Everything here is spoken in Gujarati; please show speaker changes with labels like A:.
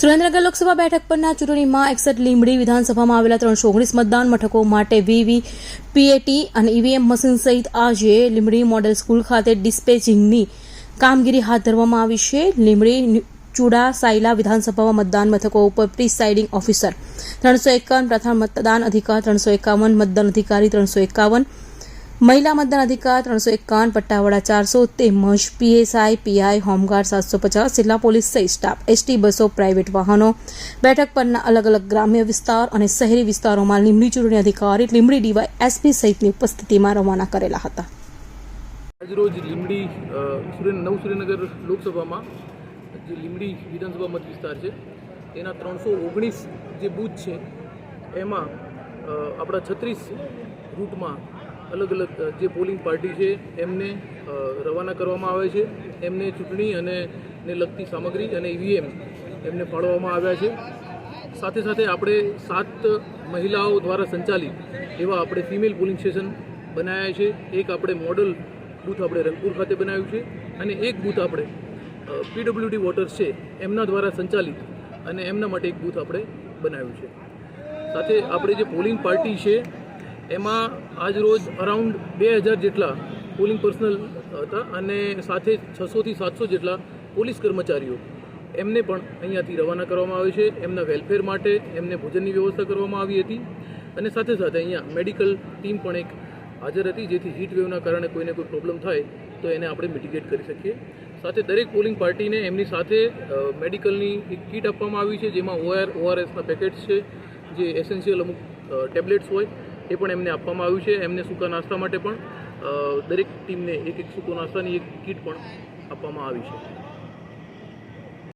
A: સુરેન્દ્રનગર લોકસભા બેઠક પરના ચૂંટણીમાં એકસઠ લીંબડી વિધાનસભામાં આવેલા ત્રણસો ઓગણીસ મતદાન મથકો માટે વીવી, પીએટી અને ઈવીએમ મશીન સહિત આજે લીંબડી મોડેલ સ્કૂલ ખાતે ડિસ્પેચિંગની કામગીરી હાથ ધરવામાં આવી છે. લીંબડી, ચુડા, સાયલા વિધાનસભામાં મતદાન મથકો ઉપર પ્રિસાઇડિંગ ઓફિસર, ત્રણસો એકાવન પ્રથમ મતદાન અધિકાર, ત્રણસો એકાવન મતદાન અધિકારી, ત્રણસો એકાવન મહિલા મતદાન અધિકાર ત્રણસો એકાવન પટ્ટાવાળા ચારસો, તેમજ પીએસઆઈ, પીઆઈ, હોમગાર્ડ સાતસો પચાસ, જિલ્લા પોલીસ સહિત સ્ટાફ, એસટી, બસો, પ્રાઇવેટ વાહનો. બેઠક પરના અલગ અલગ ગ્રામ્ય વિસ્તાર અને શહેરી વિસ્તારોમાં લીંબડી ચૂંટણી અધિકારી, લીંબડી ડીવાય એસપી સહિતની ઉપસ્થિતિમાં રવાના કરેલા હતા.
B: આજરોજ લીંબડી નવ સુરેન્દ્રનગર લોકસભામાં જે લીંબડી વિધાનસભા મત વિસ્તાર છે એના ત્રણસો ઓગણીસ જે બૂથ છે, એમાં આપણા છત્રીસ રૂટમાં અલગ અલગ જે પોલિંગ પાર્ટી છે, એમને રવાના કરવામાં આવે છે. એમને ચૂંટણી અને ને લગતી સામગ્રી અને ઈવીએમ એમને ફાળવવામાં આવ્યા છે. સાથે સાથે આપણે સાત મહિલાઓ દ્વારા સંચાલિત એવા આપણે ફિમેલ પોલિંગ સ્ટેશન બનાવ્યા છે. એક આપણે મોડલ બૂથ આપણે રંગપુર ખાતે બનાવ્યું છે અને એક બૂથ આપણે પીડબ્લ્યુડી વોટર્સ છે, એમના દ્વારા સંચાલિત અને એમના માટે એક બૂથ આપણે બનાવ્યું છે. સાથે આપણે જે પોલિંગ પાર્ટી છે એમાં આજ રોજ અરાઉન્ડ બે હજાર જેટલા પોલિંગ પર્સનલ હતા અને સાથે છસોથી સાતસો જેટલા પોલીસ કર્મચારીઓ એમને પણ અહીંયાથી રવાના કરવામાં આવે છે. એમના વેલફેર માટે એમને ભોજનની વ્યવસ્થા કરવામાં આવી હતી અને સાથે સાથે અહીંયા મેડિકલ ટીમ પણ એક હાજર હતી, જેથી હીટ વેવના કારણે કોઈને કોઈ પ્રોબ્લેમ થાય તો એને આપણે મિટિગેટ કરી શકીએ. સાથે દરેક પોલિંગ પાર્ટીને એમની સાથે મેડિકલની એક કીટ આપવામાં આવી છે, જેમાં ઓઆર ઓઆરએસના પેકેટ્સ છે, જે એસેન્શિયલ અમુક ટેબ્લેટ્સ હોય. એ પણ એમને આપવામાં આવ્યું છે. એમને સૂકા નાસ્તા માટે પણ દરેક ટીમને એક એક સૂકો નાસ્તાની એક કીટ પણ આપવામાં આવી છે.